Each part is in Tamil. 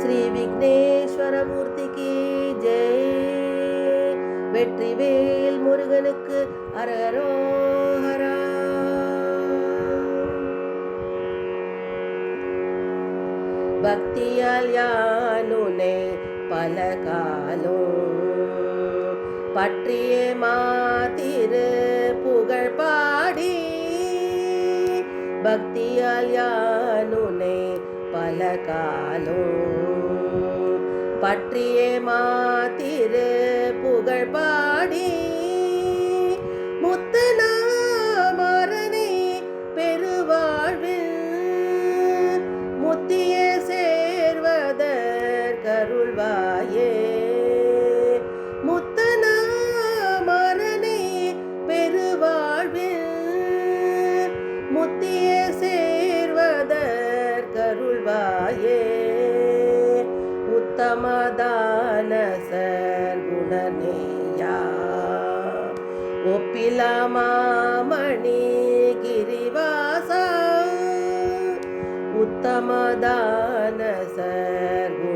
ஸ்ரீ விக்னேஸ்வரமூர்த்திக்கு ஜெய். வெற்றிவேல் முருகனுக்கு அரரோஹரா பக்தியால் யானுனை பல காலம் பற்றிய மாத்திரு புகழ் பாடி. பக்தியால் யானுனை பல காலம் பற்றியே மாத்திரு புகழ் பாடி. முத்துநாமரனே பெருவாழ்வில் முத்திய சேர்வதற்கருள்வாயே முத்தநாமரனே பெருவாழ்வில் முத்திய சேர்வதற்கருள்வாயே சர்க்குணனேயா ஒப்பிலாமாமணி கிரிவாசா உத்தமதான சர்க்குணனேயா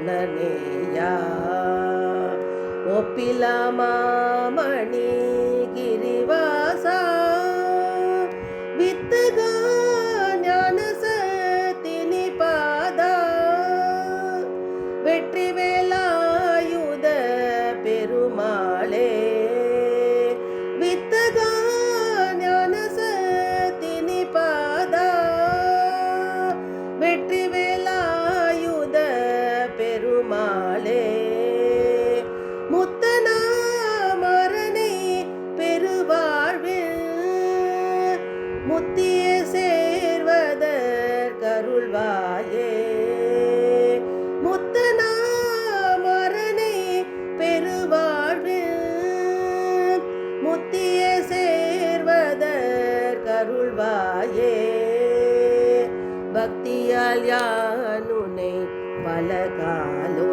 ஒப்பிலாமாமணி கிரிவாசா வித்துகா ஞான சத்தினி பாதா வெற்றி வேலாயுத முத்திய சேர்வதற்கருள்வாயே முத்தநாமரனே பெருவாழ்வில் முத்திய சேர்வதற்கருள்வாயே பக்தியால் யானுனை பல காலோ